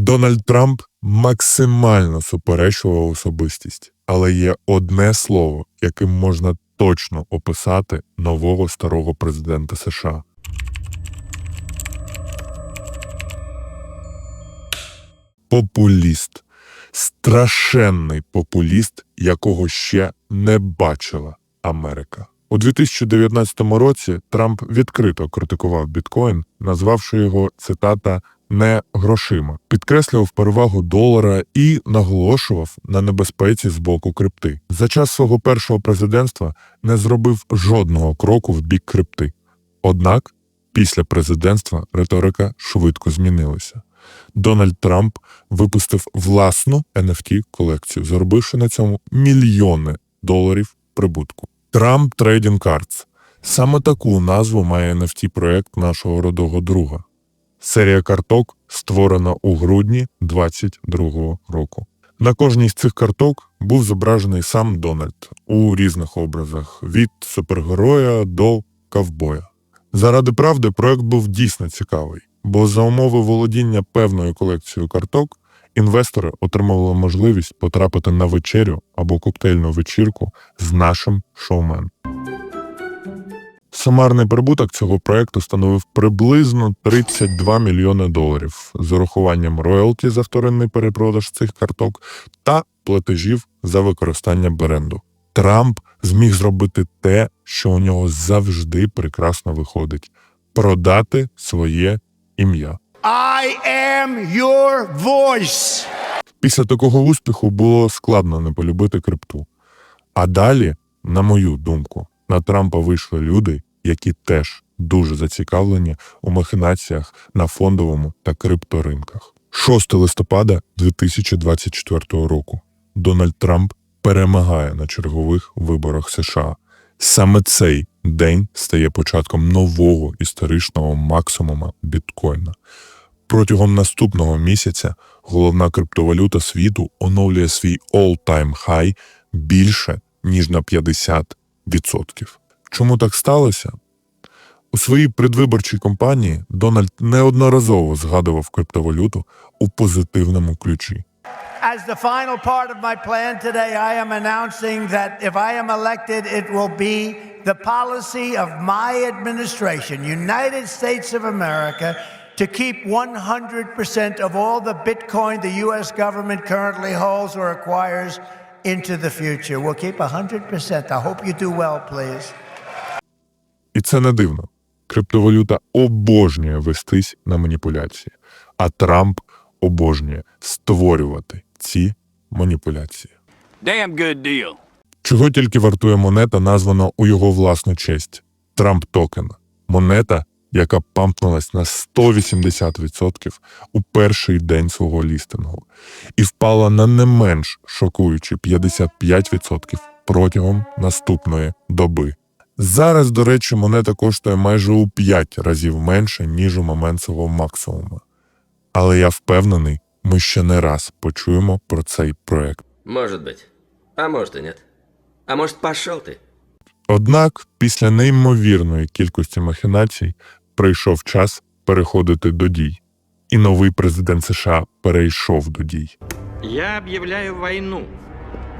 Дональд Трамп максимально суперечлива особистість, але є одне слово, яким можна точно описати нового старого президента США. Популіст. Страшенний популіст, якого ще не бачила Америка. У 2019 році Трамп відкрито критикував біткоін, назвавши його цитата не грошима, підкреслював перевагу долара і наголошував на небезпеці з боку крипти. За час свого першого президентства не зробив жодного кроку в бік крипти. Однак після президентства риторика швидко змінилася. Дональд Трамп випустив власну NFT колекцію, заробивши на цьому мільйони доларів прибутку. Trump Trading Cards. Саме таку назву має NFT проект нашого родого друга. Серія карток створена у грудні 2022 року. На кожній з цих карток був зображений сам Дональд у різних образах від супергероя до ковбоя. Заради правди проект був дійсно цікавий, бо за умови володіння певною колекцією карток інвестори отримували можливість потрапити на вечерю або коктейльну вечірку з нашим шоуменом. Сумарний прибуток цього проекту становив приблизно 32 мільйони доларів з урахуванням роялті за вторинний перепродаж цих карток та платежів за використання бренду. Трамп зміг зробити те, що у нього завжди прекрасно виходить продати своє ім'я. I am your voice. Після такого успіху було складно не полюбити крипту. А далі, на мою думку, на Трампа вийшли люди, які теж дуже зацікавлені у махінаціях на фондовому та крипторинках. 6 листопада 2024 року Дональд Трамп перемагає на чергових виборах США. Саме цей день стає початком нового історичного максимума біткоїна. Протягом наступного місяця головна криптовалюта світу оновлює свій all-time high більше ніж на 50%. Чому так сталося? У своїй предвиборчій кампанії Дональд неодноразово згадував криптовалюту у позитивному ключі. As the final part of my plan today, I am announcing that if I am elected, it will be the policy of my administration, United States of America, to keep 100% of all the Bitcoin the U.S. government currently holds or acquires into the future. We'll keep 100%. I hope you do well, please. І це не дивно. Криптовалюта обожнює вестись на маніпуляції, а Трамп обожнює створювати ці маніпуляції. Damn good deal. Чого тільки вартує монета, названа у його власну честь Трамп Токен. Монета, яка пампнулась на 180% у перший день свого лістингу, і впала на не менш шокуючі 55% протягом наступної доби. Зараз, до речі, монета коштує майже у 5 разів менше, ніж у момент свого максимуму. Але я впевнений, ми ще не раз почуємо про цей проект. Может быть. А может и нет. А может, пошел ты? Однак, після неймовірної кількості махінацій прийшов час переходити до дій. І новий президент США перейшов до дій. Я объявляю войну.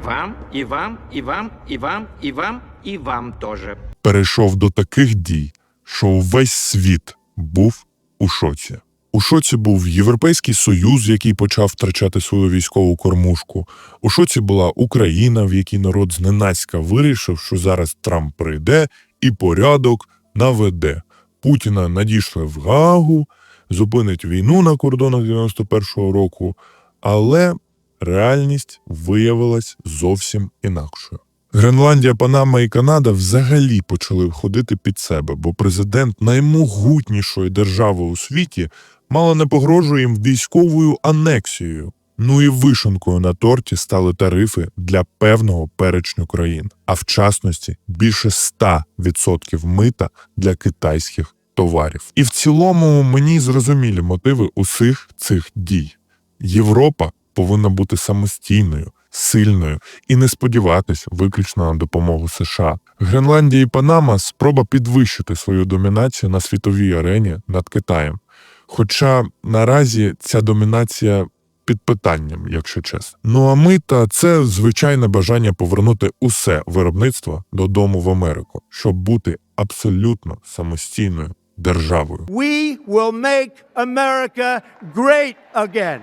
вам, и вам, и вам, и вам, и вам, и вам тоже. Перейшов до таких дій, що увесь світ був у шоці. У шоці був Європейський Союз, який почав втрачати свою військову кормушку. У шоці була Україна, в якій народ зненацька вирішив, що зараз Трамп прийде і порядок наведе. Путіна надійшли в Гаагу, зупинить війну на кордонах 91-го року, але реальність виявилась зовсім інакшою. Гренландія, Панама і Канада взагалі почали входити під себе, бо президент наймогутнішої держави у світі мало не погрожує їм військовою анексією. Ну і вишенкою на торті стали тарифи для певного перечню країн, а в частності більше 100% мита для китайських товарів. І в цілому мені зрозумілі мотиви усіх цих дій. Європа повинна бути самостійною, сильною і не сподіватись виключно на допомогу США. Гренландія і Панама спроба підвищити свою домінацію на світовій арені над Китаєм. Хоча наразі ця домінація під питанням, якщо чесно. Ну а мита це звичайне бажання повернути усе виробництво додому в Америку, щоб бути абсолютно самостійною державою. We will make America great again.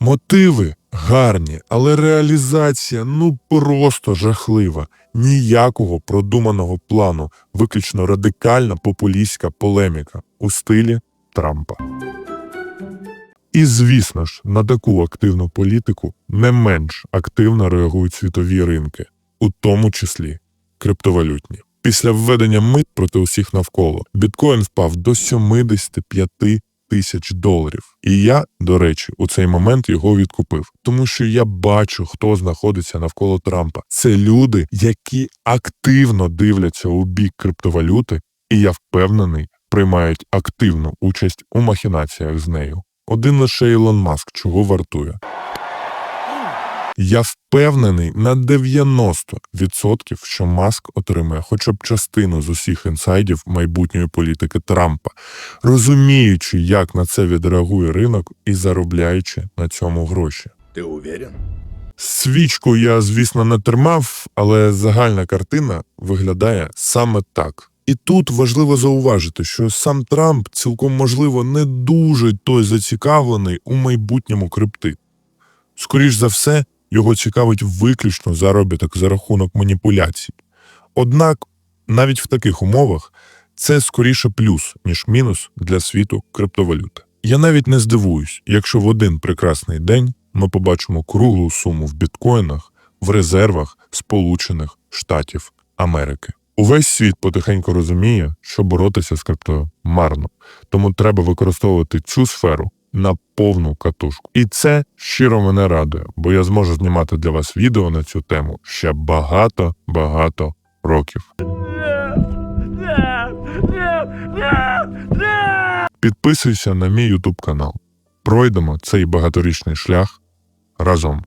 Мотиви гарні, але реалізація ну просто жахлива. Ніякого продуманого плану, виключно радикальна популістська полеміка у стилі Трампа. І звісно ж, на таку активну політику не менш активно реагують світові ринки, у тому числі криптовалютні. Після введення мит проти усіх навколо біткоін впав до 75 тисяч доларів. І я, до речі, у цей момент його відкупив, тому що я бачу, хто знаходиться навколо Трампа. Це люди, які активно дивляться у бік криптовалюти, і я впевнений, приймають активну участь у махінаціях з нею. Один лише Ілон Маск чого вартує. Я впевнений на 90%, що Маск отримає хоча б частину з усіх інсайдів майбутньої політики Трампа, розуміючи, як на це відреагує ринок і заробляючи на цьому гроші. Ты уверен? Свічку я, звісно, не тримав, але загальна картина виглядає саме так. І тут важливо зауважити, що сам Трамп цілком можливо не дуже той зацікавлений у майбутньому крипти. Скоріш за все, його цікавить виключно заробіток за рахунок маніпуляцій. Однак, навіть в таких умовах це скоріше плюс, ніж мінус для світу криптовалюти. Я навіть не здивуюсь, якщо в один прекрасний день ми побачимо круглу суму в біткоїнах в резервах Сполучених Штатів Америки. Увесь світ потихеньку розуміє, що боротися з криптою марно, тому треба використовувати цю сферу на повну катушку. І це щиро мене радує, бо я зможу знімати для вас відео на цю тему ще багато багато років. Підписуйся на мій YouTube канал. Пройдемо цей багаторічний шлях разом.